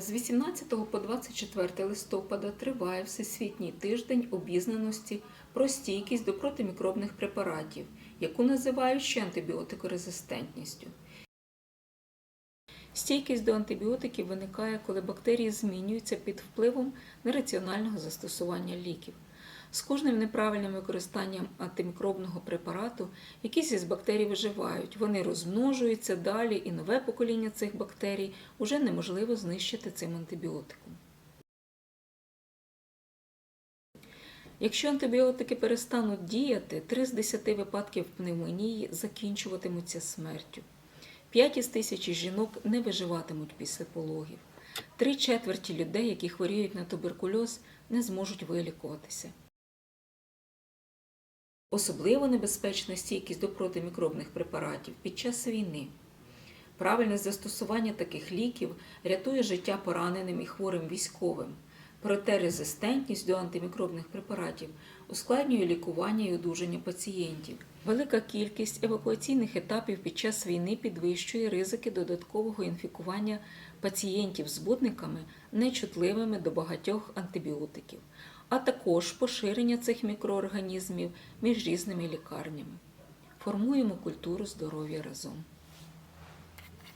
З 18 по 24 листопада триває Всесвітній тиждень обізнаності про стійкість до протимікробних препаратів, яку називають ще антибіотикорезистентністю. Стійкість до антибіотиків виникає, коли бактерії змінюються під впливом нераціонального застосування ліків. З кожним неправильним використанням антимікробного препарату якісь із бактерій виживають, вони розмножуються далі, і нове покоління цих бактерій уже неможливо знищити цим антибіотиком. Якщо антибіотики перестануть діяти, 3 з 10 випадків пневмонії закінчуватимуться смертю. 5 із тисячі жінок не виживатимуть після пологів. Три четверті людей, які хворіють на туберкульоз, не зможуть вилікуватися. Особливо небезпечна стійкість до протимікробних препаратів під час війни. Правильне застосування таких ліків рятує життя пораненим і хворим військовим. Проте резистентність до антимікробних препаратів ускладнює лікування і одужання пацієнтів. Велика кількість евакуаційних етапів під час війни підвищує ризики додаткового інфікування пацієнтів збудниками, нечутливими до багатьох антибіотиків, а також поширення цих мікроорганізмів між різними лікарнями. Формуємо культуру здоров'я разом.